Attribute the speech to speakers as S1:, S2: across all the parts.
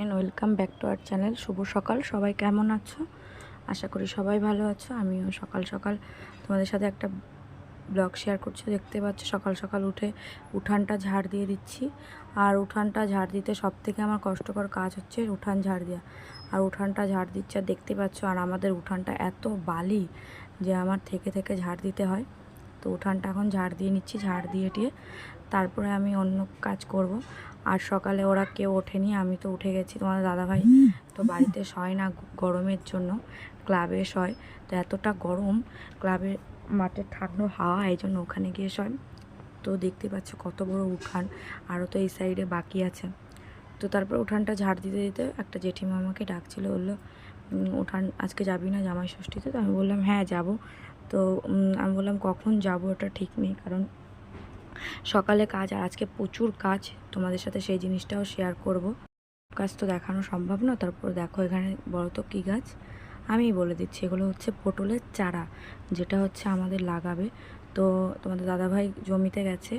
S1: And welcome back to our channel শুভ সকাল। সবাই কেমন আছো? আশা করি সবাই ভালো আছো। আমিও সকাল সকাল তোমাদের সাথে একটা ব্লগ শেয়ার করছি। দেখতে পাচ্ছ, সকাল সকাল উঠে উঠানটা ঝাড় দিয়ে দিচ্ছি। আর উঠানটা ঝাড় দিতে সব থেকে আমার কষ্টকর কাজ হচ্ছে উঠান ঝাড় দেওয়া। আর উঠানটা ঝাড় দিচ্ছে আর দেখতে পাচ্ছ, আর আমাদের উঠানটা এত বালি যে আমার থেকে থেকে ঝাড় দিতে হয়। তো উঠানটা এখন ঝাড় দিয়ে নিচ্ছি। ঝাড় দিয়ে টিয়ে তারপরে আমি অন্য কাজ করব। আর সকালে ওরা কেউ ওঠেনি, আমি তো উঠে গেছি তোমাদের দাদাভাই। তো বাড়িতে শয় না গরমের জন্য, ক্লাবে শয়। তো এতটা গরম, ক্লাবে মাঠের ঠান্ডা হাওয়া, এই জন্য ওখানে গিয়ে শয়। তো দেখতে পাচ্ছ কত বড় উঠান, আরও তো এই সাইডে বাকি আছে। তো তারপর উঠানটা ঝাড় দিতে দিতে একটা জেঠিমা আমাকে ডাকছিল, বলল উঠান আজকে যাবি না জামাই ষষ্ঠীতে? তো আমি বললাম হ্যাঁ যাব। তো আমি বললাম, কখন যাব? ওটা ঠিক নেই, কারণ সকালে কাজ আর আজকে প্রচুর কাজ, তোমাদের সাথে সেই জিনিসটাও শেয়ার করব। কাজ তো দেখানো সম্ভব না, তারপর দেখো এখানে বড় তো কী গাছ। আমিই বলে দিচ্ছি, এগুলো হচ্ছে পটলের চারা, যেটা হচ্ছে আমাদের লাগাবে। তো তোমাদের দাদাভাই জমিতে গেছে,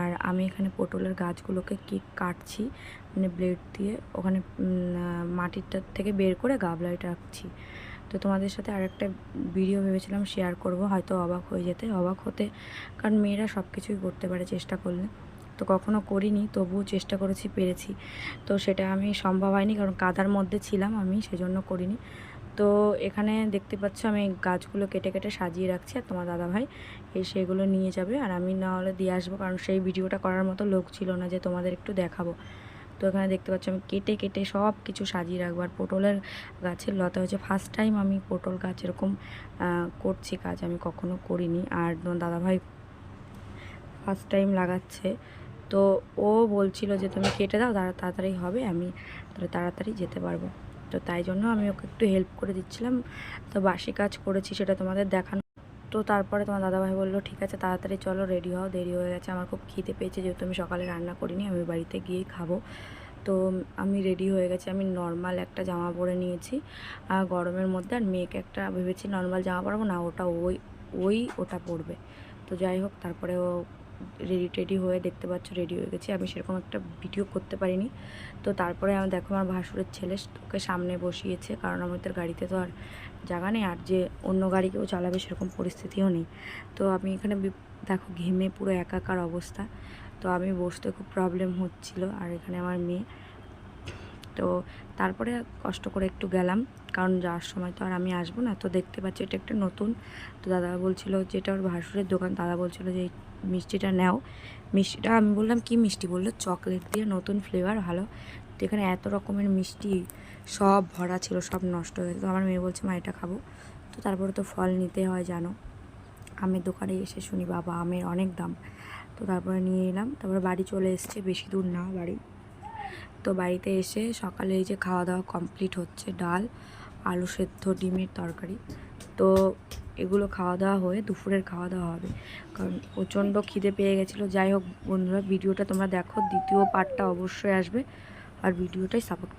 S1: আর আমি এখানে পটলের গাছগুলোকে কি কাটছি মানে ব্লেড দিয়ে ওখানে মাটিরটা থেকে বের করে গাবলায় রাখছি। তো তোমাদের সাথে আরেকটা ভিডিও ভেবেছিলাম শেয়ার করব। হয়তো অবাক হয়ে যেতে, অবাক হতে। কারণ মেয়েরা সব কিছুই করতে পারে চেষ্টা করলে। তো কখনো করিনি, তবুও চেষ্টা করেছি, পেরেছি। তো সেটা আমি সম্ভব হয়নি, কারণ কাদার মধ্যে ছিলাম আমি, সেজন্য করিনি। তো এখানে দেখতে পাচ্ছ আমি গাছগুলো কেটে কেটে সাজিয়ে রাখছি আর তোমার দাদাভাই এই সেগুলো নিয়ে যাবে। আর আমি না হলে দিয়ে আসব, কারণ সেই ভিডিওটা করার মতো লোক ছিল না যে তোমাদের একটু দেখাবো। তো এখানে দেখতে পাচ্ছ আমি কেটে কেটে সব কিছু সাজিয়ে রাখব। আর পটলের গাছের লতা হচ্ছে ফার্স্ট টাইম আমি পটল গাছ এরকম করছি কাজ আমি কখনো করিনি। আর দাদাভাই ফার্স্ট টাইম লাগাচ্ছে। তো ও বলছিল যে, তুমি কেটে দাও, তাড়া, তাড়াতাড়ি হবে, আমি তাড়াতাড়ি যেতে পারব। তো তাই জন্য আমি ওকে একটু হেল্প করে দিচ্ছিলাম। তো বাসি কাজ করেছি সেটা তোমাদের দেখানো তো তারপরে তোমার দাদাভাই বলল, ঠিক আছে, তাড়াতাড়ি চলো, রেডি হও। দেরি হয়ে গেছে, আমার খুব খিদে পেয়েছে, যেহেতু আমি সকালে রান্না করিনি, আমি বাড়িতে গিয়ে খাব। তো আমি রেডি হয়ে গেছি, আমি নর্মাল একটা জামা পরে নিয়েছি আর গরমের মধ্যে, আর মেয়েকে একটা ভেবেছি নর্মাল জামা পরবো, না, ওটা ওই ওই ওটা পরবে। তো যাই হোক, তারপরে ও রেডি টেডি হয়ে দেখতে পাচ্ছ রেডি হয়ে গেছি। আমি সেরকম একটা ভিডিও করতে পারিনি। তো তারপরে আমি দেখো আমার ভাসুরের ছেলে ওকে সামনে বসিয়েছে, কারণ আমাদের গাড়িতে তো আর জায়গা নেই। আর যে অন্য গাড়ি কেউ চালাবে সেরকম পরিস্থিতিও নেই। তো আমি এখানে দেখো ঘেমে পুরো একাকার অবস্থা। তো আমি বসতে খুব প্রবলেম হচ্ছিল। আর এখানে আমার মেয়ে তো তারপরে কষ্ট করে একটু গেলাম, কারণ যাওয়ার সময় তো আর আমি আসব না, তো দেখতে পাচ্ছি এটা একটা নতুন। তো দাদা বলছিল যে এটা ওর ভাসুরের দোকান, দাদা বলছিল যে মিষ্টিটা নেও। মিষ্টিটা আমি বললাম, কি মিষ্টি? বলল, চকলেট দিয়ে নতুন ফ্লেভার, ভালো। তো এখানে এত রকমের মিষ্টি সব ভরা ছিল, সব নষ্ট হয়ে তো আমার মেয়ে বলছে, মা, এটা খাব। তো তারপরে তো ফল নিতে হয়, জানো। আমের দোকানে এসে শুনি, বাবা, আমের অনেক দাম। তো তারপরে নিয়ে এলাম, তারপরে বাড়ি চলে এসছে, বেশি দূর না বাড়ি। তো বাড়িতে এসে সকালে এই যে খাওয়া দাওয়া কমপ্লিট হচ্ছে, ডাল, আলু সেদ্ধ, ডিমের তরকারি। তো এগুলো খাওয়া দাওয়া হয়ে দুপুরের খাওয়া দাওয়া হবে। কারণ প্রচণ্ড খিদে পেয়ে গেছিল। যাই হোক বন্ধুরা, ভিডিওটা তোমরা দেখো, দ্বিতীয় পার্টটা অবশ্যই আসবে। আর ভিডিওটাই সাপোর্ট